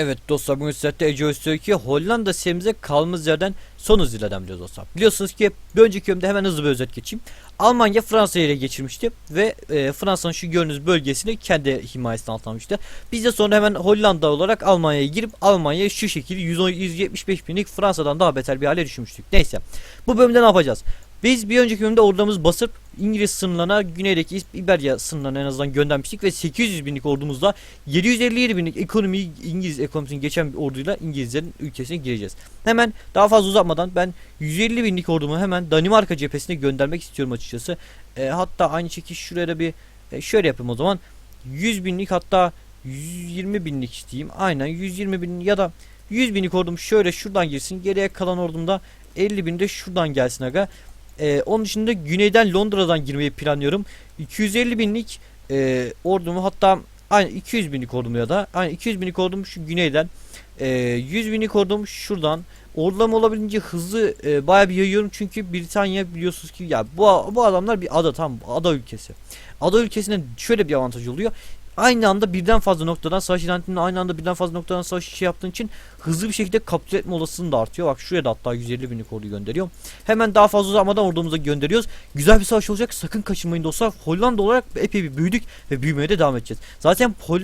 Evet dostlar bugün sizlerle Ece Öztürk ki Hollanda serimize kaldığımız yerden son hızıyla devam ediyoruz dostlar. Biliyorsunuz ki bir önceki bölümde hemen hızlı bir özet geçeyim. Almanya Fransa'yı ele geçirmişti ve e, Fransa'nın şu gördüğünüz bölgesini kendi himayesine almıştı. Biz de sonra hemen Hollanda olarak Almanya'ya girip Almanya'yı şu şekilde 110 175 binlik Fransa'dan daha beter bir hale düşürmüştük. Neyse bu bölümde ne yapacağız? Biz bir önceki bölümde ordumuzu basıp İngiliz sınırlarına güneydeki İberya sınırlarına en azından göndermiştik ve 800 binlik ordumuzla 757 binlik ekonomi İngiliz ekonomisini geçen bir orduyla İngilizlerin ülkesine gireceğiz. Hemen daha fazla uzatmadan ben 150 binlik ordumu hemen Danimarka cephesine göndermek istiyorum açıkçası. E, hatta aynı şekilde şuraya da bir e, şöyle yapayım o zaman. 100 binlik hatta 120 binlik diyeyim. Aynen 120 bin ya da 100 binlik ordum şöyle şuradan girsin. Geriye kalan ordumda 50 bin de şuradan gelsin aga. Ee, onun dışında güneyden Londra'dan girmeyi planlıyorum. 250 binlik e, ordumu hatta aynı 200 binlik ordumu ya da aynı 200 binlik ordumu şu güneyden e, 100 binlik ordum şuradan ordularımı olabildiğince hızlı e, bayağı bir yayıyorum çünkü Britanya biliyorsunuz ki ya bu bu adamlar bir ada tam ada ülkesi. Ada ülkesine şöyle bir avantaj oluyor aynı anda birden fazla noktadan savaş ilanetinde aynı anda birden fazla noktadan savaş şey yaptığın için hızlı bir şekilde kapitüle etme olasılığın da artıyor. Bak şuraya da hatta 150 binlik ordu gönderiyorum. Hemen daha fazla uzatmadan ordumuza gönderiyoruz. Güzel bir savaş olacak. Sakın kaçırmayın dostlar. Hollanda olarak epey bir büyüdük ve büyümeye de devam edeceğiz. Zaten Pol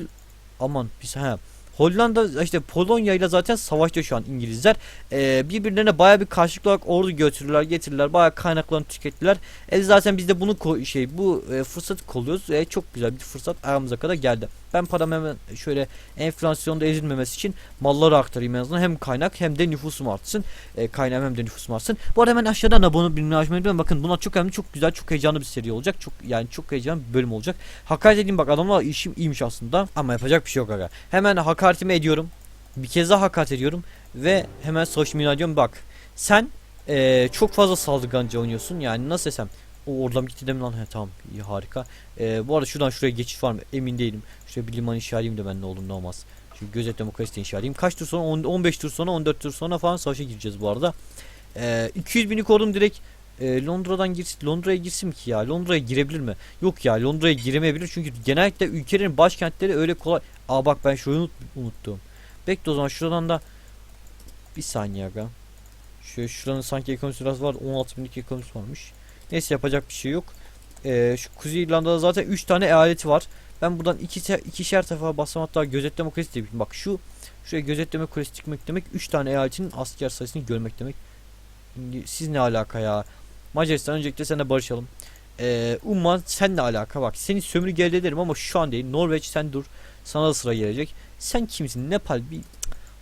aman biz he Hollanda işte Polonya ile zaten savaşta şu an İngilizler. Ee, birbirlerine baya bir karşılıklı olarak ordu götürürler, getirirler. Baya kaynaklarını tükettiler. E zaten biz de bunu şey bu e, fırsatı kolluyoruz. E, çok güzel bir fırsat aramıza kadar geldi. Ben param hemen şöyle enflasyonda ezilmemesi için malları aktarayım en azından. Hem kaynak hem de nüfusum artsın. E, kaynağım hem de nüfusum artsın. Bu arada hemen aşağıdan abone bilmeyi açmayı unutmayın. Bakın bunlar çok önemli, çok güzel, çok heyecanlı bir seri olacak. Çok yani çok heyecanlı bir bölüm olacak. Hakaret edeyim bak adamlar işim iyiymiş aslında. Ama yapacak bir şey yok aga. Hemen hakaretimi ediyorum. Bir kez daha hakaret ediyorum. Ve hemen ilan ediyorum. Bak sen e, çok fazla saldırganca oynuyorsun. Yani nasıl desem o oradan gitti lan. He tamam iyi harika. Ee, bu arada şuradan şuraya geçiş var mı? Emin değilim. Şuraya bir liman inşa edeyim de ben ne olur ne olmaz. Şu gözet demokrasi inşa edeyim. Kaç tur sonra? 10, 15 tur sonra 14 tur sonra falan savaşa gireceğiz bu arada. Ee, 200 binlik ordum direkt e, Londra'dan girsin. Londra'ya girsin ki ya? Londra'ya girebilir mi? Yok ya Londra'ya giremeyebilir çünkü genellikle ülkelerin başkentleri öyle kolay. Aa bak ben şunu unut, unuttum. Bekle o zaman şuradan da bir saniye aga. Şöyle şuranın sanki ekonomisi biraz var. 16 binlik ekonomisi varmış. Neyse yapacak bir şey yok. Ee, şu Kuzey İrlanda'da zaten 3 tane eyaleti var. Ben buradan iki ikişer defa bassam hatta gözetleme kulesi diye Bak şu şuraya gözetleme kulesi çıkmak demek 3 tane eyaletin asker sayısını görmek demek. Siz ne alaka ya? Macaristan öncelikle seninle barışalım. Ee, Umman sen ne alaka bak seni sömürü elde ederim ama şu an değil. Norveç sen dur. Sana da sıra gelecek. Sen kimsin? Nepal bir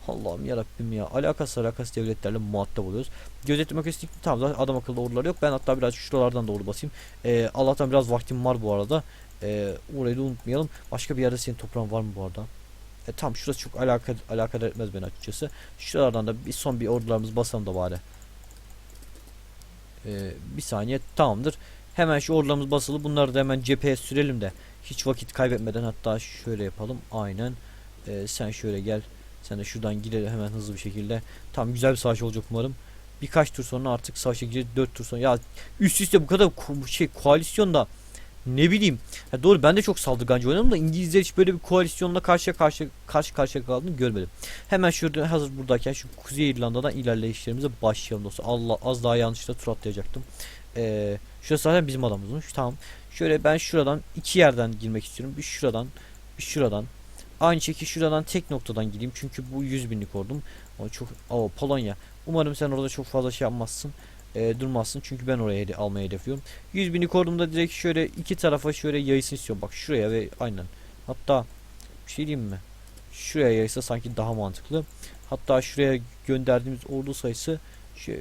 Allah'ım yarabbim ya. Alakası alakası devletlerle muhatap oluyoruz. Gözetleme kesinlikle tamam da adam akıllı ordular yok. Ben hatta biraz şuralardan doğru basayım. Ee, Allah'tan biraz vaktim var bu arada. Ee, orayı da unutmayalım. Başka bir yerde senin toprağın var mı bu arada? E, tamam şurası çok alaka, alakadar etmez beni açıkçası. Şuralardan da bir son bir ordularımız basalım da bari. Ee, bir saniye tamamdır. Hemen şu ordularımız basılı. Bunları da hemen cepheye sürelim de. Hiç vakit kaybetmeden hatta şöyle yapalım. Aynen. Ee, sen şöyle gel. Sen de şuradan gidelim hemen hızlı bir şekilde. Tam güzel bir savaş olacak umarım. Birkaç tur sonra artık savaşa gireceğiz. 4 tur sonra. Ya üst üste bu kadar şey koalisyonda ne bileyim. Ya doğru ben de çok saldırgancı oynadım da İngilizler hiç böyle bir koalisyonla karşı karşı karşı karşıya kaldığını görmedim. Hemen şurada hazır buradayken şu Kuzey İrlanda'dan ilerleyişlerimize başlayalım dostlar. Allah az daha yanlışlıkla tur atlayacaktım. Ee, şurası zaten bizim adamımızmış. Tamam. Şöyle ben şuradan iki yerden girmek istiyorum. Bir şuradan, bir şuradan. Aynı şekilde şuradan tek noktadan gireyim. Çünkü bu 100 binlik ordum. O çok o Polonya. Umarım sen orada çok fazla şey yapmazsın. E, durmazsın. Çünkü ben oraya hedi almayı hedefliyorum. 100 binlik ordumda direkt şöyle iki tarafa şöyle yayısını istiyorum. Bak şuraya ve aynen. Hatta bir şey diyeyim mi? Şuraya yaysa sanki daha mantıklı. Hatta şuraya gönderdiğimiz ordu sayısı şey,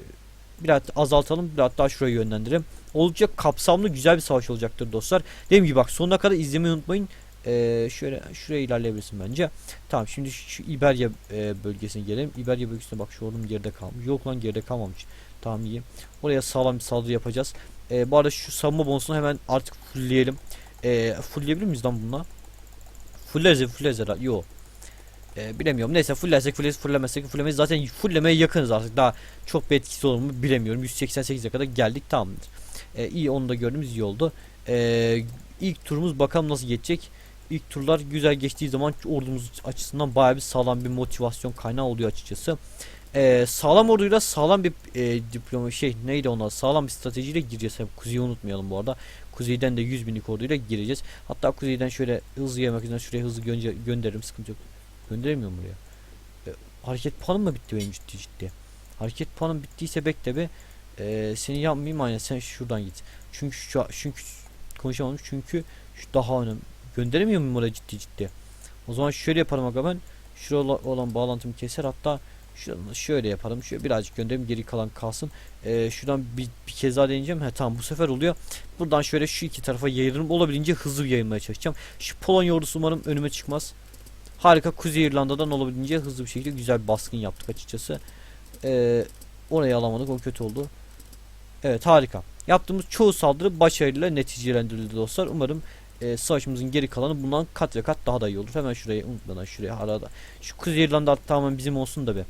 biraz azaltalım. Biraz daha şuraya yönlendirelim. Oldukça kapsamlı güzel bir savaş olacaktır dostlar. Dediğim gibi bak sonuna kadar izlemeyi unutmayın. Ee, şöyle şuraya ilerleyebilirsin bence. Tamam şimdi şu, şu İberya e, bölgesine gelelim. İberya bölgesine bak şu ordum geride kalmış. Yok lan geride kalmamış. Tamam iyi. Oraya sağlam bir saldırı yapacağız. Ee, bu arada şu savunma bonusunu hemen artık fullleyelim. Ee, fullleyebilir miyiz lan bununla? Fulleriz fulleriz herhalde. Yok. Ee, bilemiyorum. Neyse fullersek fulleriz fullemezsek fullemeyiz. Zaten fulllemeye yakınız artık. Daha çok bir etkisi olur mu bilemiyorum. 188'e kadar geldik tamamdır. Ee, iyi onu da gördüğümüz iyi oldu. Ee, ilk turumuz bakalım nasıl geçecek. ilk turlar güzel geçtiği zaman ordumuz açısından bayağı bir sağlam bir motivasyon kaynağı oluyor açıkçası. Ee, sağlam orduyla sağlam bir e, diploma şey neydi ona sağlam bir stratejiyle gireceğiz. Hem kuzeyi unutmayalım bu arada. Kuzeyden de 100 binlik orduyla gireceğiz. Hatta kuzeyden şöyle hızlı yemek üzere şuraya hızlı gönce gönderirim sıkıntı yok. Gönderemiyorum buraya. Ee, hareket puanım mı bitti benim ciddi ciddi? Hareket puanım bittiyse bekle be. Ee, seni yapmayayım aynen sen şuradan git. Çünkü şu çünkü konuşamadım çünkü şu daha önemli. Gönderemiyor muyum oraya ciddi ciddi? O zaman şöyle yaparım aga ben. Şuraya ola- olan bağlantımı keser hatta şuradan da şöyle yaparım. Şöyle birazcık göndereyim geri kalan kalsın. Ee, şuradan bir, bir kez daha deneyeceğim. He tamam bu sefer oluyor. Buradan şöyle şu iki tarafa yayılırım. Olabildiğince hızlı yayılmaya çalışacağım. Şu Polonya ordusu umarım önüme çıkmaz. Harika Kuzey İrlanda'dan olabildiğince hızlı bir şekilde güzel bir baskın yaptık açıkçası. Ee, orayı alamadık o kötü oldu. Evet harika. Yaptığımız çoğu saldırı başarıyla neticelendirildi dostlar. Umarım e, savaşımızın geri kalanı bundan kat ve kat daha da iyi olur. Hemen şuraya unutmadan şuraya arada. Şu Kuzey İrlanda tamamen bizim olsun da be.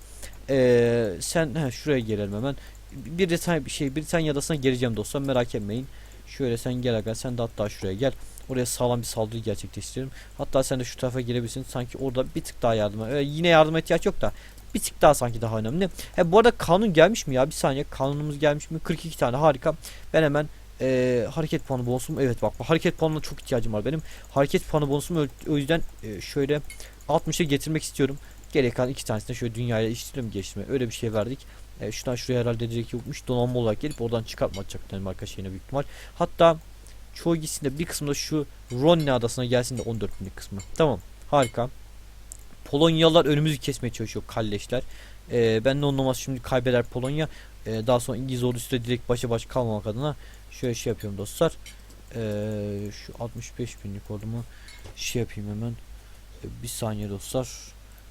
Ee, sen he, şuraya gelelim hemen. Bir de sen bir şey Britanya adasına geleceğim dostlar merak etmeyin. Şöyle sen gel aga sen de hatta şuraya gel. Oraya sağlam bir saldırı gerçekleştirelim. Hatta sen de şu tarafa gelebilirsin. Sanki orada bir tık daha yardıma. Ee, yine yardıma ihtiyaç yok da bir tık daha sanki daha önemli. He bu arada kanun gelmiş mi ya? Bir saniye kanunumuz gelmiş mi? 42 tane harika. Ben hemen eee, hareket puanı bonusum evet bak hareket puanına çok ihtiyacım var benim. Hareket puanı bonusum o- yüzden eee, şöyle 60'a getirmek istiyorum. Gerek kalan iki tanesini şöyle dünyaya işletim geçme öyle bir şey verdik. E, şuradan şuraya herhalde direkt yokmuş. Donanma olarak gelip oradan çıkartma atacak Danimarka şeyine büyük ihtimal. Hatta çoğu gitsin de bir kısmı da şu Ronne adasına gelsin de 14 binlik kısmı. Tamam harika. Polonyalılar önümüzü kesmeye çalışıyor kalleşler. Ee, ben de onun olmaz şimdi kaybeder Polonya. Ee, daha sonra İngiliz ordusu da direkt başa baş kalmamak adına şöyle şey yapıyorum dostlar. Ee, şu 65 binlik ordumu şey yapayım hemen. Ee, bir saniye dostlar.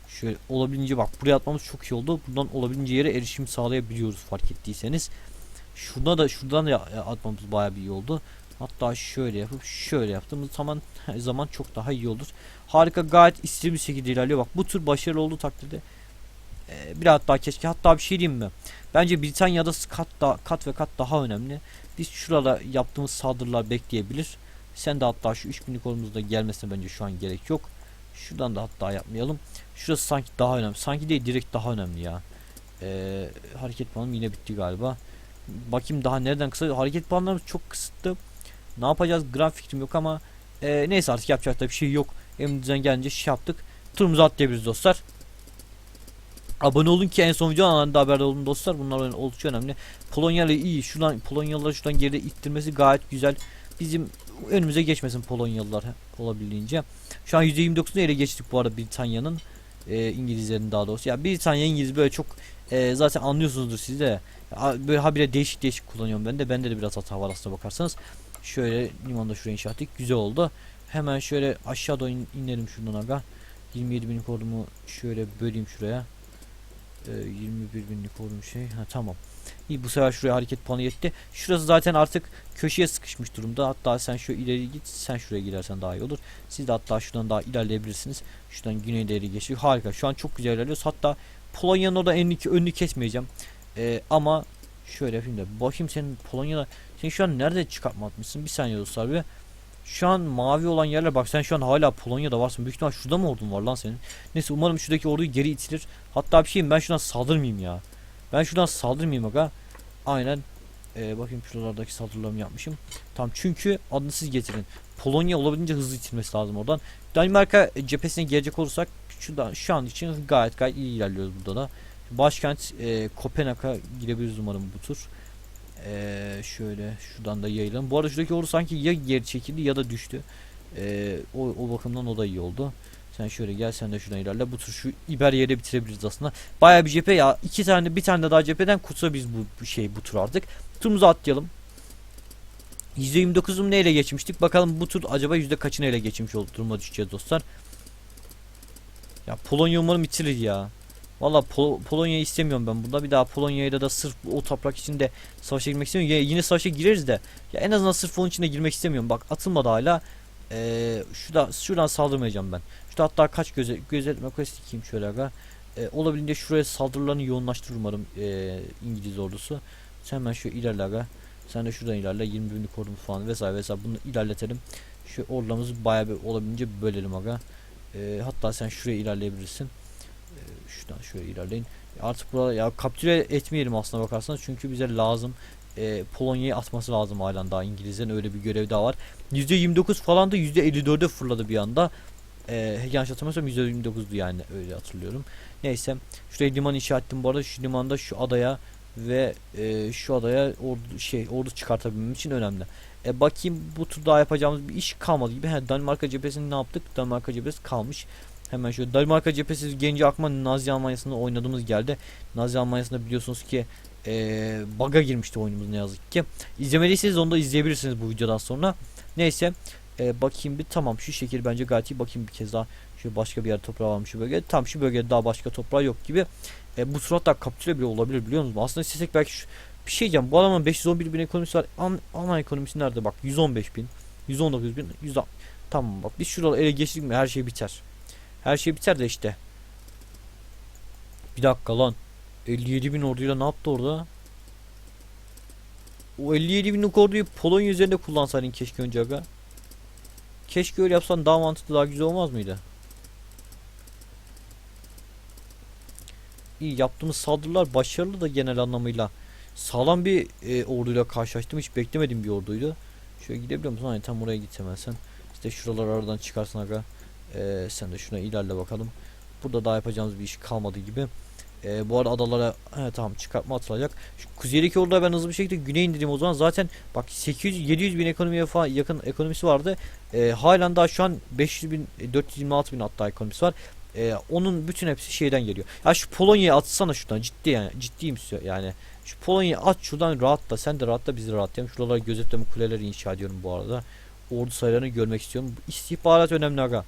Şöyle olabildiğince bak buraya atmamız çok iyi oldu. Buradan olabildiğince yere erişim sağlayabiliyoruz fark ettiyseniz. Şurada da şuradan da atmamız bayağı bir iyi oldu. Hatta şöyle yapıp şöyle yaptığımız zaman zaman çok daha iyi olur. Harika gayet istikrarlı bir şekilde ilerliyor. Bak bu tür başarılı olduğu takdirde e, biraz daha keşke hatta bir şey diyeyim mi? Bence Britanya'da kat da kat ve kat daha önemli. Biz şurada yaptığımız saldırılar bekleyebilir. Sen de hatta şu 3000'lik ordumuzda gelmesine bence şu an gerek yok. Şuradan da hatta yapmayalım. Şurası sanki daha önemli. Sanki değil direkt daha önemli ya. Ee, hareket puanım yine bitti galiba. Bakayım daha nereden kısa. Hareket puanlarımız çok kısıtlı. Ne yapacağız gram fikrim yok ama e, neyse artık yapacak da bir şey yok. Elimizden gelince şey yaptık. Turumuzu atlayabiliriz dostlar. Abone olun ki en son video anında haberdar olun dostlar. Bunlar oldukça önemli. Polonya ile iyi. Şuradan Polonyalıları şuradan geride ittirmesi gayet güzel. Bizim önümüze geçmesin Polonyalılar olabildiğince. Şu an %29'unu ele geçtik bu arada Britanya'nın. E, İngilizlerin daha doğrusu. Ya Britanya İngiliz böyle çok e, zaten anlıyorsunuzdur siz de. Böyle habire değişik değişik kullanıyorum ben de. Bende de biraz hata var aslına bakarsanız. Şöyle limanda şuraya inşa ettik. Güzel oldu. Hemen şöyle aşağı doğru in- inelim şuradan aga. 27 binlik ordumu şöyle böleyim şuraya. Ee, 21 binlik ordum şey. Ha tamam. İyi bu sefer şuraya hareket puanı yetti. Şurası zaten artık köşeye sıkışmış durumda. Hatta sen şu ileri git. Sen şuraya gidersen daha iyi olur. Siz de hatta şuradan daha ilerleyebilirsiniz. Şuradan güneye doğru geçiyor. Harika. Şu an çok güzel ilerliyoruz. Hatta Polonya'nın orada önünü, önünü kesmeyeceğim. Ee, ama şöyle yapayım da bakayım senin Polonya'da sen şu an nerede çıkartma atmışsın? Bir saniye dostlar bir. Şu an mavi olan yerler bak sen şu an hala Polonya'da varsın. Büyük ihtimal şurada mı ordun var lan senin? Neyse umarım şuradaki orduyu geri itilir. Hatta bir şeyim ben şuradan saldırmayayım ya. Ben şuradan saldırmayayım aga. Aynen. Ee, bakayım şuralardaki saldırılarımı yapmışım. Tamam çünkü adını siz getirin. Polonya olabildiğince hızlı itilmesi lazım oradan. Danimarka cephesine gelecek olursak şuradan şu an için gayet gayet iyi ilerliyoruz burada da. Başkent e, Kopenhag'a girebiliriz umarım bu tur. Ee, şöyle şuradan da yayılalım. Bu arada şuradaki ordu sanki ya geri çekildi ya da düştü. Ee, o, o bakımdan o da iyi oldu. Sen şöyle gel sen de şuradan ilerle. Bu tur şu İberya'da bitirebiliriz aslında. Bayağı bir cephe ya. iki tane bir tane daha cepheden kursa biz bu şey bu tur artık. Turumuzu atlayalım. %29'um neyle geçmiştik? Bakalım bu tur acaba yüzde kaçını ele geçmiş oldu duruma düşeceğiz dostlar. Ya Polonya umarım bitirir ya. Valla Pol- Polonya'yı istemiyorum ben burada. Bir daha Polonya'yla da sırf o toprak içinde savaşa girmek istemiyorum. Ya yine savaşa gireriz de. Ya en azından sırf onun içine girmek istemiyorum. Bak atılmadı hala. Ee, şurada şuradan saldırmayacağım ben. Şurada hatta kaç göze gözetleme quest dikeyim şöyle aga. Ee, olabildiğince şuraya saldırılarını yoğunlaştırır umarım ee, İngiliz ordusu. Sen hemen şu ilerle aga. Sen de şuradan ilerle 20 binlik ordumu falan vesaire vesaire bunu ilerletelim. Şu ordularımızı bayağı bir olabildiğince bölelim aga. Ee, hatta sen şuraya ilerleyebilirsin. Şuradan şöyle ilerleyin. Artık burada ya kaptüre etmeyelim aslına bakarsanız çünkü bize lazım. Ee, Polonya'yı atması lazım halen daha İngilizlerin öyle bir görevi daha var. %29 falan da %54'e fırladı bir anda. Ee, yanlış hatırlamıyorsam %29'du yani öyle hatırlıyorum. Neyse şuraya liman inşa ettim bu arada şu limanda şu adaya ve e, şu adaya ordu şey ordu çıkartabilmem için önemli. E, bakayım bu tur daha yapacağımız bir iş kalmadı gibi. He, Danimarka cephesini ne yaptık? Danimarka cephesi kalmış. Hemen şöyle Danimarka cephesi genci akma Nazi Almanya'sında oynadığımız geldi. Nazi Almanya'sında biliyorsunuz ki e, bug'a girmişti oyunumuz ne yazık ki. İzlemediyseniz onu da izleyebilirsiniz bu videodan sonra. Neyse e, bakayım bir tamam şu şekil bence gayet iyi. Bakayım bir kez daha şu başka bir yer toprağı varmış şu bölgede. Tam şu bölgede daha başka toprağı yok gibi. E, bu suratlar kapitüle bile olabilir biliyor musunuz? Aslında istesek belki şu, bir şey diyeceğim. Bu adamın 511 bin ekonomisi var. Alman ekonomisi nerede bak 115 bin 119 bin 100 Tamam bak biz şuraları ele geçirdik mi her şey biter. Her şey biter de işte. Bir dakika lan. 57 bin orduyla ne yaptı orada? O 57 binlik orduyu Polonya üzerinde kullansaydın keşke önce aga. Keşke öyle yapsan daha mantıklı daha güzel olmaz mıydı? İyi yaptığımız saldırılar başarılı da genel anlamıyla. Sağlam bir e, orduyla karşılaştım. Hiç beklemediğim bir orduydu. Şöyle gidebiliyor musun? Hani tam oraya git hemen sen. İşte şuralar aradan çıkarsın aga. Ee, sen de şuna ilerle bakalım. Burada daha yapacağımız bir iş kalmadı gibi. Ee, bu arada adalara he, tamam çıkartma atılacak. Kuzeydeki orada ben hızlı bir şekilde güneye indireyim o zaman. Zaten bak 800 700 bin ekonomiye falan yakın ekonomisi vardı. Ee, halen daha şu an 500 bin e, 426 bin hatta ekonomisi var. Ee, onun bütün hepsi şeyden geliyor. Ya şu Polonya'yı atsana şuradan ciddi yani ciddiyim size yani. Şu Polonya'yı at şuradan rahatla sen de rahatla biz de rahatlayalım. Şuralara gözetleme kuleleri inşa ediyorum bu arada. Ordu sayılarını görmek istiyorum. İstihbarat önemli aga.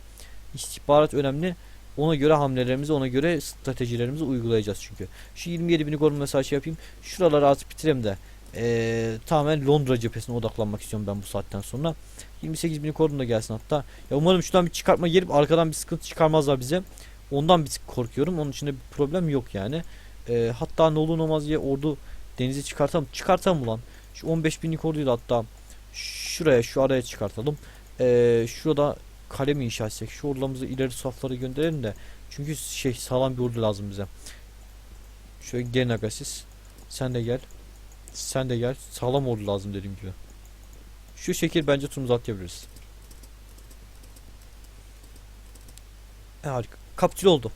İstihbarat önemli. Ona göre hamlelerimizi, ona göre stratejilerimizi uygulayacağız çünkü. Şu 27 bini korun mesela şey yapayım. Şuraları artık bitireyim de. Ee, tamamen Londra cephesine odaklanmak istiyorum ben bu saatten sonra. 28 bini korun da gelsin hatta. Ya umarım şuradan bir çıkartma gelip arkadan bir sıkıntı çıkarmazlar bize. Ondan bir korkuyorum. Onun içinde bir problem yok yani. Ee, hatta ne olur olmaz diye ordu denize çıkartalım. Çıkartalım ulan. Şu 15 binlik orduyu da hatta şuraya şu araya çıkartalım. Ee, şurada kale mi inşa etsek? Şu ordularımızı ileri saflara gönderelim de. Çünkü şey sağlam bir ordu lazım bize. Şöyle gelin aga. Sen de gel. Sen de gel. Sağlam ordu lazım dediğim gibi. Şu şekil bence turumuzu atlayabiliriz. E, harika. Kapitül oldu.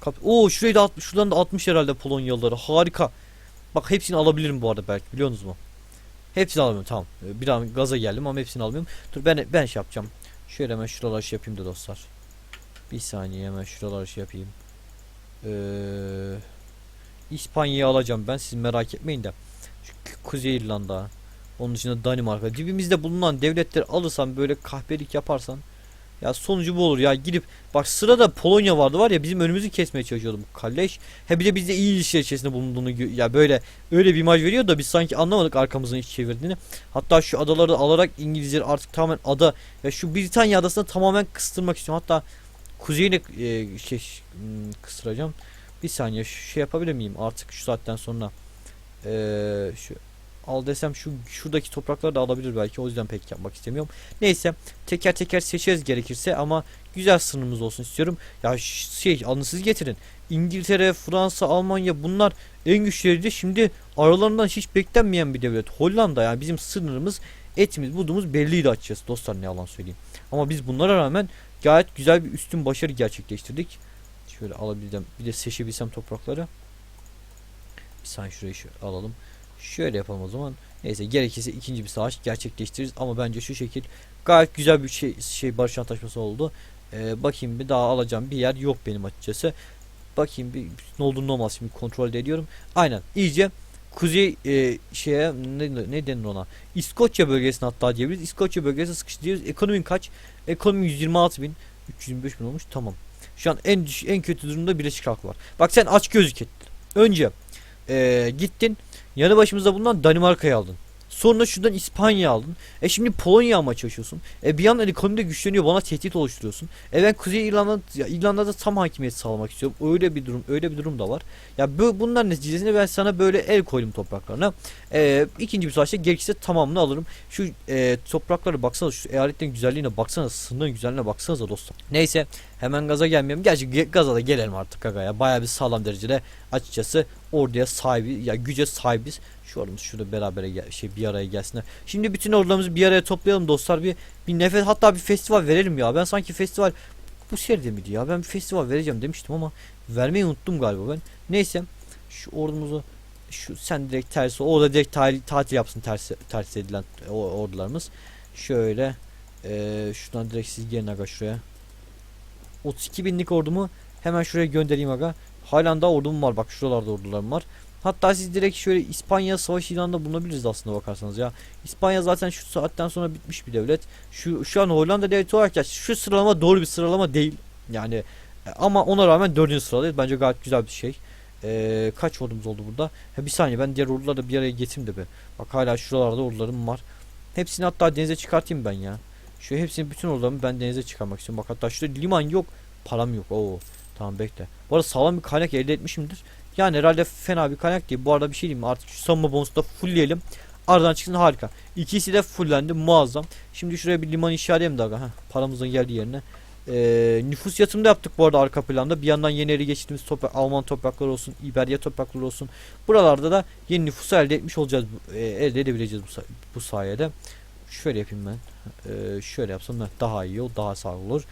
Kap Oo şurayı da atmış. Şuradan da atmış herhalde Polonyalıları. Harika. Bak hepsini alabilirim bu arada belki biliyor musunuz mu? Hepsini alamıyorum tamam. Ee, Bir an gaza geldim ama hepsini almıyorum. Dur ben ben şey yapacağım. Şöyle hemen şuraları şey yapayım da dostlar. Bir saniye hemen şuraları şey yapayım. Ee, İspanya'yı alacağım ben siz merak etmeyin de. K- Kuzey İrlanda. Onun dışında Danimarka. Dibimizde bulunan devletleri alırsan böyle kahpelik yaparsan ya sonucu bu olur ya gidip bak sırada Polonya vardı var ya bizim önümüzü kesmeye çalışıyordu bu kalleş. He bir de bizde iyi ilişkiler içerisinde bulunduğunu ya böyle öyle bir imaj veriyor da biz sanki anlamadık arkamızın iç çevirdiğini. Hatta şu adaları alarak İngilizleri artık tamamen ada ya şu Britanya adasını tamamen kıstırmak istiyorum. Hatta kuzeyine e, şey hmm, kıstıracağım. Bir saniye şu şey yapabilir miyim artık şu saatten sonra. Eee şu al desem şu şuradaki toprakları da alabilir belki o yüzden pek yapmak istemiyorum. Neyse teker teker seçeriz gerekirse ama güzel sınırımız olsun istiyorum. Ya şey anısız getirin. İngiltere, Fransa, Almanya bunlar en güçlüydü. Şimdi aralarından hiç beklenmeyen bir devlet. Hollanda yani bizim sınırımız etimiz budumuz belliydi açıkçası dostlar ne yalan söyleyeyim. Ama biz bunlara rağmen gayet güzel bir üstün başarı gerçekleştirdik. Şöyle alabildim. Bir de seçebilsem toprakları. Bir saniye şurayı şu alalım. Şöyle yapalım o zaman. Neyse gerekirse ikinci bir savaş gerçekleştiririz ama bence şu şekil gayet güzel bir şey şey barış antlaşması oldu. Ee, bakayım bir daha alacağım bir yer yok benim açıkçası. Bakayım bir ne olduğunu olmaz şimdi kontrol ediyorum. Aynen iyice kuzey e, şeye ne, ne denir ona? İskoçya bölgesine hatta diyebiliriz. İskoçya bölgesine sıkıştırıyoruz. Ekonomin kaç? Ekonomi 126 bin. 325 bin olmuş. Tamam. Şu an en en kötü durumda Birleşik Halk var. Bak sen aç gözlük ettin. Önce e, gittin yanı başımızda bulunan Danimarka'yı aldın. Sonra şuradan İspanya aldın. E şimdi Polonya almaya çalışıyorsun. E bir yandan ekonomi de güçleniyor bana tehdit oluşturuyorsun. E ben Kuzey İrlanda İrlanda'da tam hakimiyet sağlamak istiyorum. Öyle bir durum öyle bir durum da var. Ya bu bunlar neticesinde ben sana böyle el koydum topraklarına. E, ikinci bir savaşta gerekirse tamamını alırım. Şu e, topraklara baksana şu eyaletin güzelliğine baksana sınırın güzelliğine baksanıza dostum. Neyse hemen gaza gelmeyelim. Gerçi ge- gaza da gelelim artık aga ya. Bayağı bir sağlam derecede açıkçası orduya sahibi ya güce sahibiz. Şu ordumuz şurada beraber şey bir araya gelsinler. Şimdi bütün ordularımızı bir araya toplayalım dostlar. Bir bir nefes hatta bir festival verelim ya. Ben sanki festival bu seride miydi ya? Ben bir festival vereceğim demiştim ama vermeyi unuttum galiba ben. Neyse şu ordumuzu şu sen direkt tersi o da direkt tatil, yapsın tersi tersi edilen ordularımız. Şöyle eee şuradan direkt siz gelin aga şuraya. 32 binlik ordumu hemen şuraya göndereyim aga. Halen daha ordum var bak şuralarda ordularım var. Hatta siz direkt şöyle İspanya savaş ilanında bulunabiliriz aslında bakarsanız ya. İspanya zaten şu saatten sonra bitmiş bir devlet. Şu şu an Hollanda devleti olarak ya şu sıralama doğru bir sıralama değil. Yani e, ama ona rağmen dördüncü sıradayız. Bence gayet güzel bir şey. Ee, kaç ordumuz oldu burada? Ha, bir saniye ben diğer orduları da bir araya getireyim de be. Bak hala şuralarda ordularım var. Hepsini hatta denize çıkartayım ben ya. Şu hepsini bütün ordularımı ben denize çıkarmak istiyorum. Bak hatta şurada liman yok. Param yok. Oo. Tamam bekle. Bu arada sağlam bir kaynak elde etmişimdir. Yani herhalde fena bir kaynak değil. Bu arada bir şey diyeyim? Artık şu savunma bonusunu da fullleyelim. Aradan çıksın harika. İkisi de fullendi muazzam. Şimdi şuraya bir liman inşa edelim de aga. Heh, paramızın geldiği yerine. Ee, nüfus yatırımı da yaptık bu arada arka planda. Bir yandan yeni ele geçtiğimiz toprak, Alman toprakları olsun, İberya toprakları olsun. Buralarda da yeni nüfusu elde etmiş olacağız. e, elde edebileceğiz bu, sa- bu sayede. Şöyle yapayım ben. Ee, şöyle yapsam ben daha iyi olur, daha sağlıklı olur.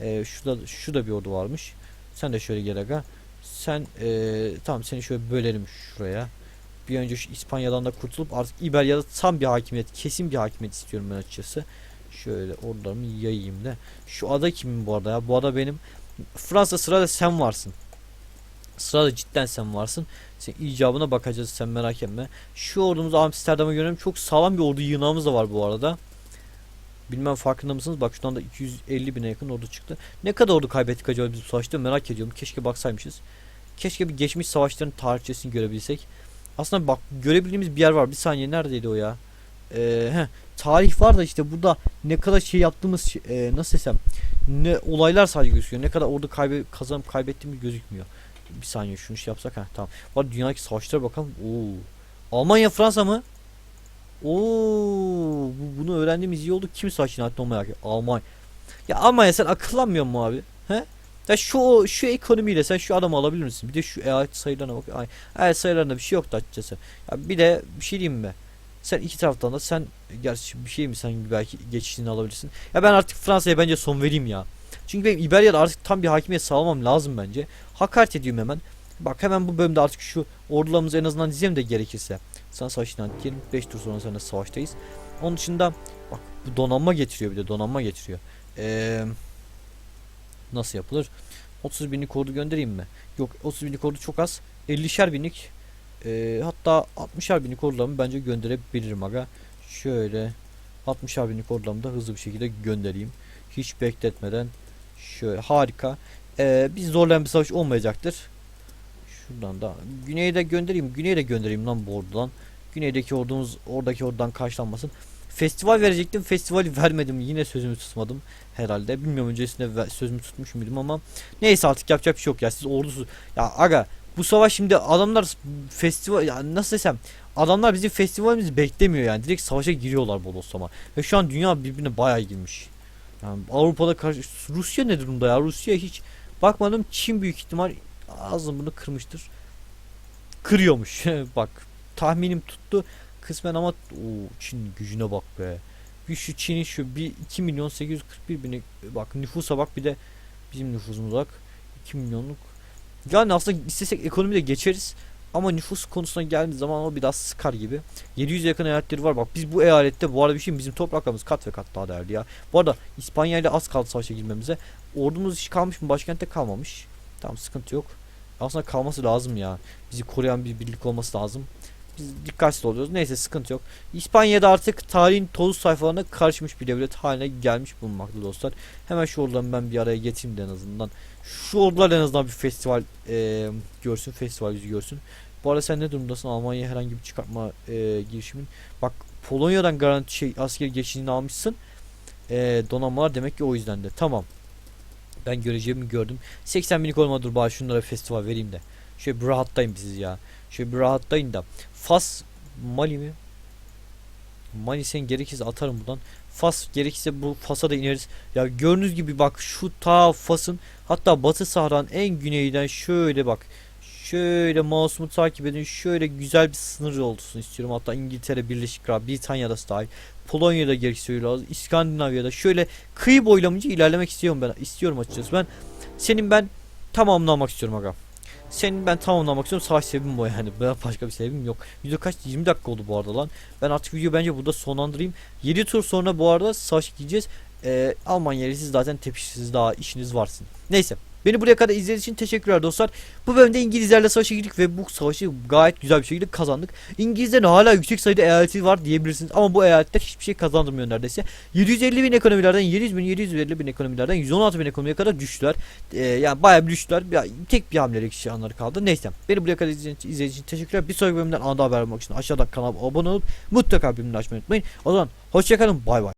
Ee, şurada, şurada bir ordu varmış. Sen de şöyle gel aga. Sen ee, tamam seni şöyle bölelim şuraya. Bir önce şu İspanya'dan da kurtulup artık İberya'da tam bir hakimiyet, kesin bir hakimiyet istiyorum ben açıkçası. Şöyle ordularımı yayayım da. Şu ada kimin bu arada ya? Bu ada benim. Fransa sırada sen varsın. Sırada cidden sen varsın. Sen icabına bakacağız sen merak etme. Şu ordumuzu Amsterdam'a görelim. Çok sağlam bir ordu yığınağımız da var bu arada. Bilmem farkında mısınız? Bak şuradan da 250 bine yakın ordu çıktı. Ne kadar ordu kaybettik acaba biz bu savaşta merak ediyorum. Keşke baksaymışız. Keşke bir geçmiş savaşların tarihçesini görebilsek. Aslında bak görebildiğimiz bir yer var. Bir saniye neredeydi o ya? Ee, heh, tarih var da işte burada ne kadar şey yaptığımız şey- e, nasıl desem ne olaylar sadece gözüküyor. Ne kadar orada kaybe kazanıp kaybettiğimiz gözükmüyor. Bir saniye şunu şey yapsak ha tamam. Var dünyadaki savaşlara bakalım. Oo. Almanya Fransa mı? Oo bu, bunu öğrendiğimiz iyi oldu. Kim savaşını hatta merak ediyorum. Almanya. Ya Almanya sen akıllanmıyor mu abi? He? Ya şu şu ekonomiyle sen şu adamı alabilir misin? Bir de şu eyalet sayılarına bak. Ay, eyalet sayılarında bir şey yoktu açıkçası. Ya bir de bir şey diyeyim mi? Sen iki taraftan da sen gerçi bir şey mi sen belki geçişini alabilirsin. Ya ben artık Fransa'ya bence son vereyim ya. Çünkü benim İberya'da artık tam bir hakimiyet sağlamam lazım bence. Hakaret ediyorum hemen. Bak hemen bu bölümde artık şu ordularımızı en azından dizeyim de gerekirse. Sana savaşına girelim. 5 tur sonra seninle savaştayız. Onun dışında bak bu donanma getiriyor bir de donanma getiriyor. Eee nasıl yapılır? 30 binlik ordu göndereyim mi? Yok 30 binlik ordu çok az. 50'şer binlik eee, hatta 60'ar binlik ordularımı bence gönderebilirim aga. Şöyle 60'ar binlik ordularımı da hızlı bir şekilde göndereyim. Hiç bekletmeden. Şöyle harika. Eee biz zorlayan bir savaş olmayacaktır. Şuradan da güneye de göndereyim. Güneye de göndereyim lan bu ordudan. Güneydeki ordumuz oradaki ordudan karşılanmasın. Festival verecektim. Festivali vermedim. Yine sözümü tutmadım herhalde. Bilmiyorum öncesinde sözümü tutmuş muydum ama neyse artık yapacak bir şey yok ya. Siz ordusu ya aga bu savaş şimdi adamlar festival ya nasıl desem adamlar bizim festivalimizi beklemiyor yani. Direkt savaşa giriyorlar bodoslama. Ve şu an dünya birbirine bayağı girmiş. Yani Avrupa'da karşı Rusya ne durumda ya? Rusya hiç bakmadım. Çin büyük ihtimal ağzını bunu kırmıştır. Kırıyormuş. Bak tahminim tuttu kısmen ama o Çin gücüne bak be. Bir şu Çin'in şu bir 2 milyon 841 bini bak nüfusa bak bir de bizim nüfusumuza bak 2 milyonluk. Yani aslında istesek ekonomide geçeriz ama nüfus konusuna geldiği zaman o biraz sıkar gibi. 700 yakın eyaletleri var bak biz bu eyalette bu arada bir şey bizim topraklarımız kat ve kat daha değerli ya. Bu arada İspanya ile az kaldı savaşa girmemize. Ordumuz hiç kalmış mı başkentte kalmamış. Tamam sıkıntı yok. Aslında kalması lazım ya. Bizi koruyan bir birlik olması lazım. Biz dikkatli oluyoruz. Neyse sıkıntı yok. İspanya'da artık tarihin toz sayfalarına karışmış bir devlet haline gelmiş bulunmakta dostlar. Hemen şu ordularımı ben bir araya getireyim de en azından. Şu ordular en azından bir festival eee, görsün. Festival yüzü görsün. Bu arada sen ne durumdasın? Almanya'ya herhangi bir çıkartma eee, girişimin. Bak Polonya'dan garanti şey askeri geçişini almışsın. Ee, donanmalar demek ki o yüzden de. Tamam. Ben göreceğimi gördüm. 80 binlik olmadır bari şunlara festival vereyim de. Şöyle bir rahatlayın siz ya. Şöyle bir rahatlayın da. Fas Mali mi? Mali sen gerekirse atarım buradan. Fas gerekirse bu Fas'a da ineriz. Ya gördüğünüz gibi bak şu ta Fas'ın hatta Batı Sahra'nın en güneyden şöyle bak. Şöyle mouse'umu takip edin. Şöyle güzel bir sınır olsun istiyorum. Hatta İngiltere, Birleşik Krallık, Britanya'da dahil. Polonya'da gerekirse öyle olsun. İskandinavya'da şöyle kıyı boylamınca ilerlemek istiyorum ben. istiyorum açıkçası. Ben senin ben tamamlamak istiyorum aga. Senin ben tamamlamak istiyorum. Savaş sebebim bu yani. Ben başka bir sebebim yok. Video kaç? 20 dakika oldu bu arada lan. Ben artık video bence burada sonlandırayım. 7 tur sonra bu arada savaş gideceğiz. Ee, Almanya siz zaten tepişsiz daha işiniz varsın. Neyse. Beni buraya kadar izlediğiniz için teşekkürler dostlar. Bu bölümde İngilizlerle savaşa girdik ve bu savaşı gayet güzel bir şekilde kazandık. İngilizlerin hala yüksek sayıda eyaleti var diyebilirsiniz ama bu eyaletler hiçbir şey kazandırmıyor neredeyse. 750 bin ekonomilerden 700 bin 750 bin ekonomilerden 116 bin ekonomiye kadar düştüler. Ee, yani bayağı bir düştüler. Ya, tek bir hamlelik kişi anları kaldı. Neyse. Beni buraya kadar izlediğiniz için, teşekkürler. Bir sonraki bölümden anında haber almak için aşağıda kanala abone olup mutlaka bildirimleri açmayı unutmayın. O zaman hoşçakalın. Bay bay.